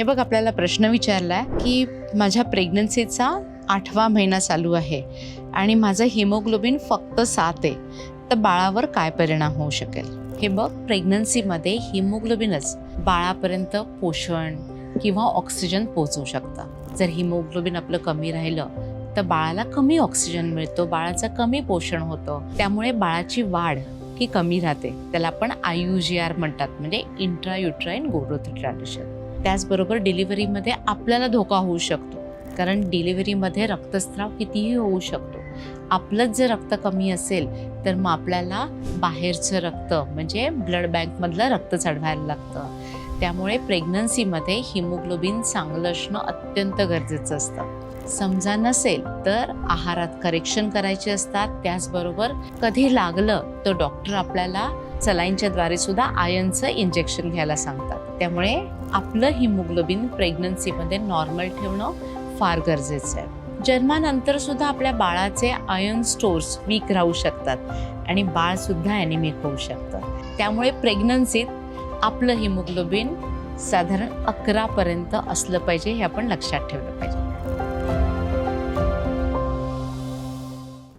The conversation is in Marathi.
हे बघ आपल्याला प्रश्न विचारलाय की माझ्या प्रेग्नन्सीचा आठवा महिना चालू आहे आणि माझं हिमोग्लोबिन फक्त सात आहे तर बाळावर काय परिणाम होऊ शकेल? हे बघ प्रेग्नन्सीमध्ये हिमोग्लोबिनच बाळापर्यंत पोषण किंवा ऑक्सिजन पोचवू शकतं. जर हिमोग्लोबिन आपलं कमी राहिलं तर बाळाला कमी ऑक्सिजन मिळतो बाळाचं कमी पोषण होतं. त्यामुळे बाळाची वाढ ही कमी राहते. त्याला आपण आय यू जी आर म्हणतात म्हणजे इंट्रायुट्राईन गोरोथ ग्रोथ त्याचबरोबर डिलिव्हरीमध्ये आपल्याला धोका होऊ शकतो. कारण डिलिव्हरीमध्ये रक्तस्राव कितीही होऊ शकतो. आपलंच जर रक्त कमी असेल तर मग आपल्याला बाहेरचं रक्त म्हणजे ब्लड बँकमधलं रक्त चढवायला लागतं. त्यामुळे प्रेग्नन्सीमध्ये हिमोग्लोबिन चांगलं असणं अत्यंत गरजेचं असतं. समजा नसेल तर आहारात करेक्शन करायचे असतात. त्याचबरोबर कधी लागलं तर डॉक्टर आपल्याला सलाईनच्या द्वारे सुद्धा आयनचं इंजेक्शन घ्यायला सांगतात. त्यामुळे आपलं हिमोग्लोबिन प्रेग्नन्सीमध्ये नॉर्मल ठेवणं फार गरजेचं आहे. जन्मानंतर सुद्धा आपल्या बाळाचे आयर्न स्टोर्स वीक राहू शकतात आणि बाळ सुद्धा ॲनिमिक होऊ शकतं. त्यामुळे प्रेग्नन्सीत आपलं हिमोग्लोबिन साधारण अकरापर्यंत असलं पाहिजे हे आपण लक्षात ठेवलं पाहिजे.